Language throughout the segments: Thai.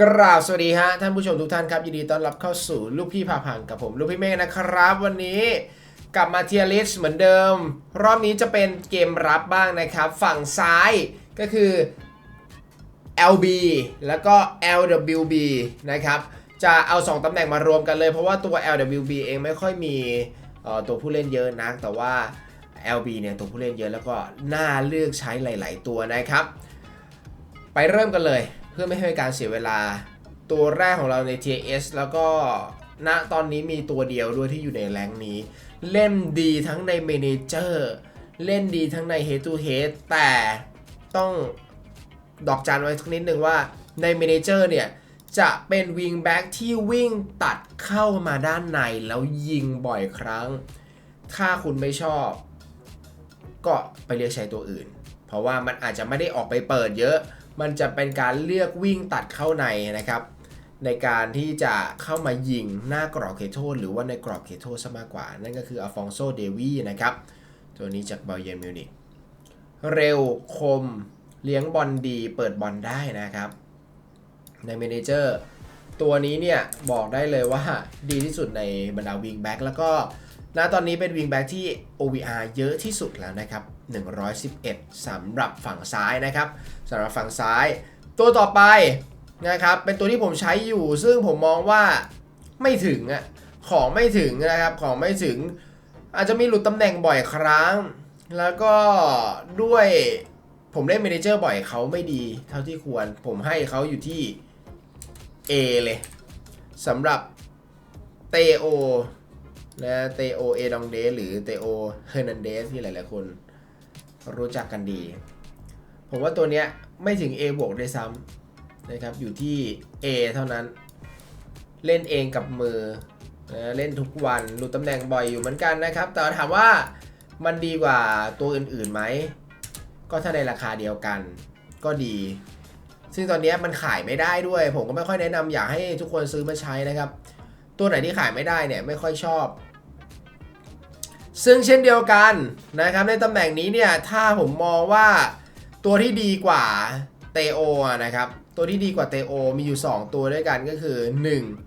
กราบสวัสดีฮะท่านผู้ชมทุกท่านครับยินดีต้อนรับเข้าสู่ลูกพี่พาพังกับผมลูกพี่เมฆนะครับ วันนี้กลับมาเทียริสเหมือนเดิม รอบนี้จะเป็นเกมรับบ้างนะครับ ฝั่งซ้ายก็คือ LB แล้วก็ LWB นะครับจะเอา 2ตำแหน่งมารวมกันเลย เพราะว่าตัว LWB เองไม่ค่อยมีตัวผู้เล่นเยอะนัก แต่ว่า LB เนี่ยตัวผู้เล่นเยอะแล้วก็น่าเลือกใช้หลาย ๆ ตัวนะครับ ไปเริ่มกันเลย เพื่อไม่ให้การเสียเวลา ตัวแรกของเราใน TS แล้วก็ณตอนนี้มีตัวเดียวด้วยที่อยู่ในแรงนี้ เล่นดีทั้งในเมนเจอร์เล่นดีทั้งใน Head to Head แต่ต้องดอกจันไว้สักนิดนึงว่าในเมนเจอร์เนี่ย จะเป็นวิงแบ็กที่วิ่งตัดเข้ามาด้านในแล้วยิงบ่อยครั้ง ถ้าคุณไม่ชอบ ก็ไปเลือกใช้ตัวอื่น เพราะว่ามันอาจจะไม่ได้ออกไปเปิดเยอะ มันจะเป็นการเลือกวิ่งตัดเข้าในนะครับ ในการที่จะเข้ามายิงหน้ากรอบเขตโทษหรือว่าในกรอบเขตโทษซะมากกว่า นั่นก็คืออัลฟองโซเดวีนะครับ ตัวนี้จากบาเยร์นมิวนิกเร็วคมเลี้ยงบอลดีเปิดบอลได้นะครับ ในเมนเจอร์ตัวนี้เนี่ยบอกได้เลยว่าดีที่สุดในบรรดาวิงแบ็กแล้วก็ ณตอนนี้เป็นวิงแบ็กที่ OVR เยอะที่สุดแล้วนะครับ 111สำหรับฝั่งซ้ายนะครับสำหรับฝั่งซ้าย ตัวต่อไปนะครับ เป็นตัวที่ผมใช้อยู่ ซึ่งผมมองว่าไม่ถึงอะของไม่ถึงนะครับ ของไม่ถึง อาจจะมีหลุดตำแหน่งบ่อยครั้ง แล้วก็ด้วยผมเล่นเมเนเจอร์บ่อยเขาไม่ดี เท่าที่ควร ผมให้เขาอยู่ที่ A เลยสำหรับเตโอ นะเตโอเอดองเดสหรือเตโอเฮอร์นันเดสที่หลาย ๆ คนรู้จักกันดี ผมว่าตัวเนี้ยไม่ถึง A บวกด้วยซ้ำนะครับอยู่ที่ A เท่านั้น เล่นเองกับมือนะเล่นทุกวันหลุดตำแหน่งบ่อยอยู่เหมือนกันนะครับ แต่ถามว่ามันดีกว่าตัวอื่นๆไหม ก็ถ้าในราคาเดียวกัน ก็ดี ซึ่งตอนนี้มันขายไม่ได้ด้วย ผมก็ไม่ค่อยแนะนำอยากให้ทุกคนซื้อมาใช้นะครับ ตัวไหนที่ขายไม่ได้เนี่ยไม่ค่อยชอบ ซึ่งเช่นเดียวกันนะครับในตำแหน่งนี้เนี่ยถ้าผมมองว่าตัวที่ดีกว่าเตโอนะครับ ตัวที่ดีกว่าเตโอมีอยู่ 2 ตัวด้วยกันก็คือ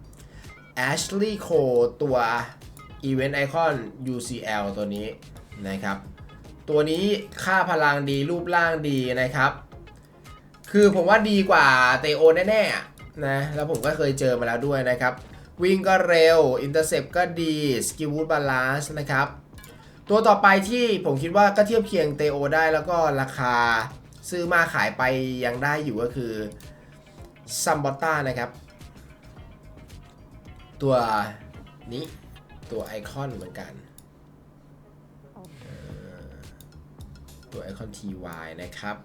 1. Ashley Cole ตัว Event Icon UCL ตัวนี้นะครับ ตัวนี้ค่าพลังดีรูปร่างดีนะครับ คือผมว่าดีกว่าเตโอแน่ๆนะแล้วผมก็เคยเจอมาแล้วด้วยนะครับ วิ่งก็เร็ว อินเตอร์เซปก็ดี สกิลวูดบาลานซ์นะครับ ตัวต่อไปที่ผมคิดว่าก็เทียบเคียงเตโอได้แล้วก็ราคาซื้อมาขายไปยังได้อยู่ก็คือซัมบอตต้านะครับ ตัวนี้ตัวไอคอนเหมือนกัน ตัวไอคอน TY นะครับ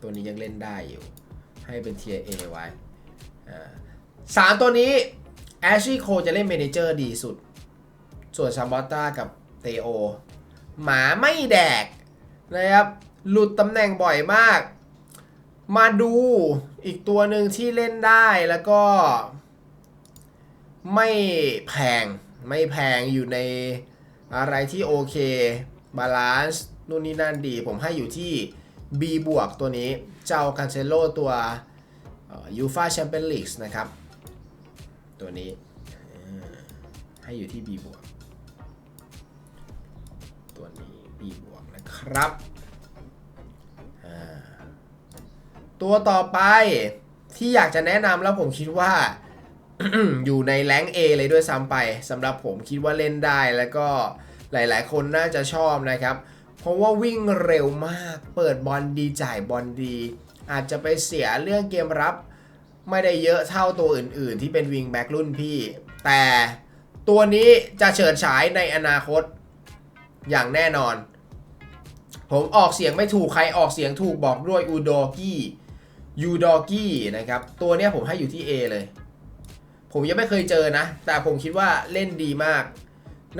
ตัวนี้ยังเล่นได้อยู่ ให้เป็น Tier A ไว้อ่าสามตัวนี้แอชลี่โคจะเล่นเมนเจอร์ดีสุด ส่วนซามบอตตากับ เตโอ หมาไม่แดกนะครับหลุดตำแหน่งบ่อยมาก มาดูอีกตัวหนึ่งที่เล่นได้แล้วก็ ไม่แพงไม่แพงอยู่ในอะไรที่โอเคบาลานซ์นู่นนี่นั่นดี ผมให้อยู่ที่ B บวกตัวนี้ เจ้าคันเซโลตัวยูฟาแชมเปี้ยนลีกนะครับ ตัวนี้ให้อยู่ที่ B บวก นะครับ ตัวต่อไปที่อยากจะแนะนำแล้วผมคิดว่า อยู่ในแรงค์ A เลยด้วยซ้ำไปสำหรับผมคิดว่าเล่นได้แล้วก็หลายๆ คนน่าจะชอบนะครับ เพราะว่าวิ่งเร็วมากเปิดบอลดีจ่ายบอลดี อาจจะไปเสียเรื่องเกมรับ ไม่ได้เยอะเท่าตัวอื่น ๆ ที่เป็นวิงแบ็กรุ่นพี่ แต่ตัวนี้จะเฉิดฉายในอนาคตอย่างแน่นอน ผมออกเสียงไม่ถูกใครออกเสียงถูกบอกด้วยอูดอกี้ยูดอกี้นะครับ ตัวเนี้ยผมให้อยู่ที่ A เลย ผมยังไม่เคยเจอนะ แต่ผมคิดว่าเล่นดีมาก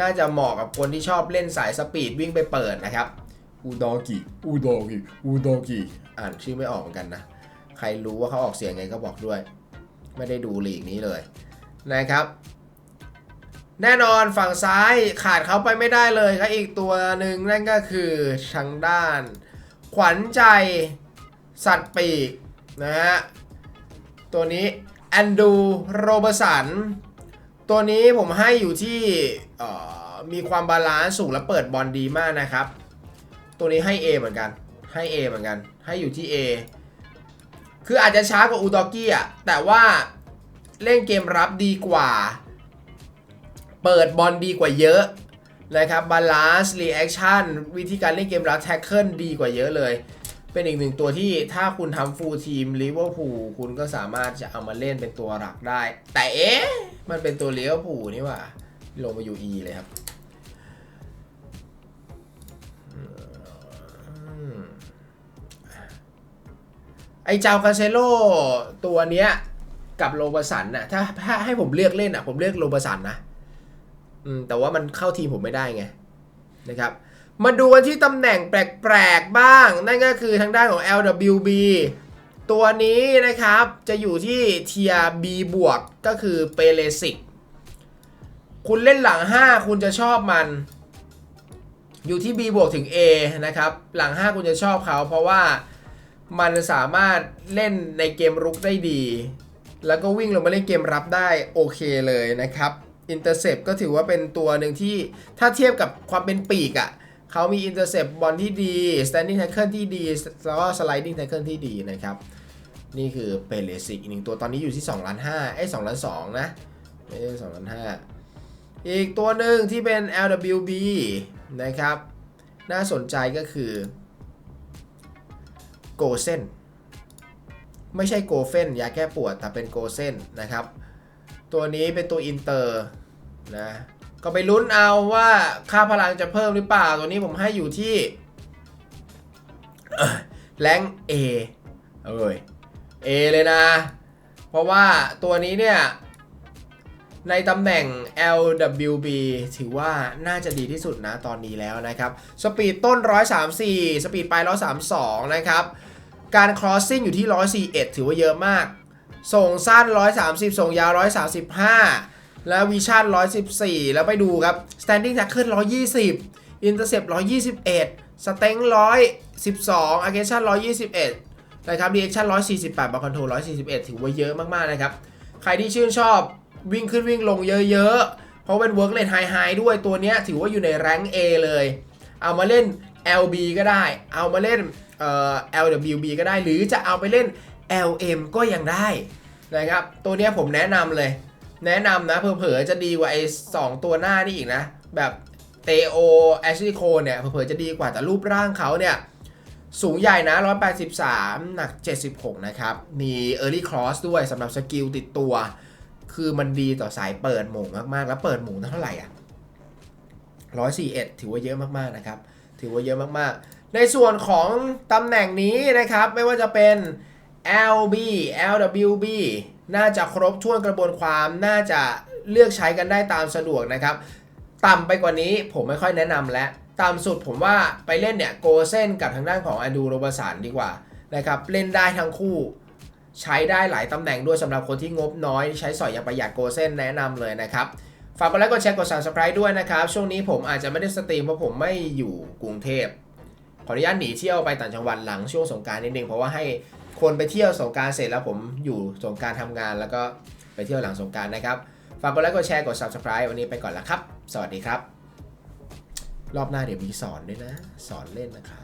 น่าจะเหมาะกับคนที่ชอบเล่นสายสปีดวิ่งไปเปิดนะครับอูดอกิอูดอกิอูดอกิอ่านชื่อไม่ออกเหมือนกันนะ ใครรู้ว่าเขาออกเสียงไงก็บอกด้วย ไม่ได้ดูลีกนี้เลยนะครับ แน่นอนฝั่งซ้ายขาดเขาไปไม่ได้เลยครับอีกตัวหนึ่งนั่นก็คือทางด้าน ขวัญใจสัตว์ปีกนะฮะตัวนี้แอนดูโรเบสันตัวนี้ผมให้อยู่ที่มีความบาลานซ์สูงและเปิดบอลดีมากนะครับ ตัวนี้ให้ A เหมือนกันให้ A เหมือนกัน ให้อยู่ที่ A คืออาจจะช้ากว่าอูดอกี้อะแต่ว่าเล่นเกมรับดีกว่า เปิดบอลดีกว่าเยอะนะครับบาลานซ์รีแอคชั่นวิธีการเล่นเกมรับแท็กเกิลดีกว่าเยอะเลย เป็นอีกหนึ่งตัวที่ถ้าคุณทำฟูลทีมลิเวอร์พูลคุณก็สามารถจะเอามาเล่นเป็นตัวหลักได้ แต่เอ๊ะ มันเป็นตัวลิเวอร์พูลนี่ว่า ลงมาอยู่ E เลยครับไอเจ้ากาเซโลตัวเนี้ยกับโรบสันน่ะถ้าถ้าให้ผมเลือกเล่นอะ ผมเลือกโรบสันนะ อืมแต่ว่ามันเข้าทีมผมไม่ได้ไงนะครับ มาดูกันที่ตำแหน่งแปลกๆบ้าง นั่นก็คือทางด้านของ LWB ตัวนี้นะครับจะอยู่ที่เทียบ B บวกก็คือเปเลสิกคุณเล่นหลัง 5 คุณจะชอบมัน อยู่ที่ B บวกถึง A นะครับ หลัง 5 คุณจะชอบเขา เพราะว่ามันสามารถเล่นในเกมรุกได้ดี แล้วก็วิ่งลงมาเล่นเกมรับได้โอเคเลยนะครับ อินเตอร์เซปก็ถือว่าเป็นตัวหนึ่งที่ถ้าเทียบกับความเป็นปีกอะ่ะเขามีอินเตอร์เซปบอลที่ดี standing tackle ที่ดี แล้วก็ sliding tackle ที่ดีนะครับ นี่คือเปเลสิกอีกหนึ่งตัวตอนนี้อยู่ที่2ล้าน5ไอ้2ล้าน2นะไม่ใช่2ล้าน5อีกตัวหนึ่งที่เป็น LWB นะครับ น่าสนใจก็คือโกเซนไม่ใช่โกเฟนยาแก้ปวดแต่เป็นโกเซนนะครับ ตัวนี้เป็นตัวอินเตอร์นะ ก็ไปลุ้นเอาว่าค่าพลังจะเพิ่มหรือเปล่า ตัวนี้ผมให้อยู่ที่แรง A เอ้ย A เลยนะ เพราะว่าตัวนี้เนี่ย ในตำแหน่ง LWB ถือว่าน่าจะดีที่สุดนะตอนนี้แล้วนะครับ สปีดต้น 134 สปีดปลาย 132 นะครับ การ crossing อยู่ที่ 141 ถือว่าเยอะมาก ส่งสั้น 130 ส่งยาว 135 แล้ววิชั่น 114 แล้วไปดูครับ standing tackle 120 intercept 121 sting 112 aggression 121 นะครับ reaction 148 ball control 141 ถือว่าเยอะมากๆนะครับ ใครที่ชื่นชอบวิ่งขึ้นวิ่งลงเยอะๆ เพราะเป็น work rate high high ด้วยตัวนี้ถือว่าอยู่ใน rank A เลย เอามาเล่น LB ก็ได้ เอามาเล่นเอ่อ LWB ก็ได้ หรือจะเอาไปเล่น LM ก็ยังได้นะครับ ตัวนี้ผมแนะนำเลย แนะนำนะเผลอๆจะดีกว่าไอ้สองตัวหน้านี่อีกนะ แบบเตโอแอชลีโคเนี่ยเผลอๆจะดีกว่าแต่รูปร่างเขาเนี่ย สูงใหญ่นะ 183 หนัก 76 นะครับ มี Early Cross ด้วยสำหรับสกิลติดตัว คือมันดีต่อสายเปิดหม่งมากๆ แล้วเปิดหม่งเท่าไหร่อะ141 ถือว่าเยอะมากๆนะครับ ถือว่าเยอะมากๆ ในส่วนของตำแหน่งนี้นะครับ ไม่ว่าจะเป็น LB LWB น่าจะครบถ้วนกระบวนความน่าจะเลือกใช้กันได้ตามสะดวกนะครับ ต่ำไปกว่านี้ผมไม่ค่อยแนะนำแล้วต่ำสุดผมว่าไปเล่นเนี่ยโกเซนกับทางด้านของอดูโรบสันดีกว่านะครับเล่นได้ทั้งคู่ ใช้ได้หลายตำแหน่งด้วยสำหรับคนที่งบน้อย ใช้สอยอย่างประหยัดโกเซนแนะนำเลยนะครับฝากกดไลค์กดแชร์กด subscribe ด้วยนะครับ ช่วงนี้ผมอาจจะไม่ได้สตรีมเพราะผมไม่อยู่กรุงเทพขออนุญาตหนีเที่ยวไปต่างจังหวัดหลังช่วงสงการนิดนึงเพราะว่าให้ คนไปเที่ยวสงการเสร็จแล้วผมอยู่สงการทำงานแล้วก็ไปเที่ยวหลังสงการนะครับ ฝากกดไลค์กดแชร์กด subscribe วันนี้ไปก่อนละครับ สวัสดีครับ รอบหน้าเดี๋ยวมีสอนด้วยนะ สอนเล่นนะครับ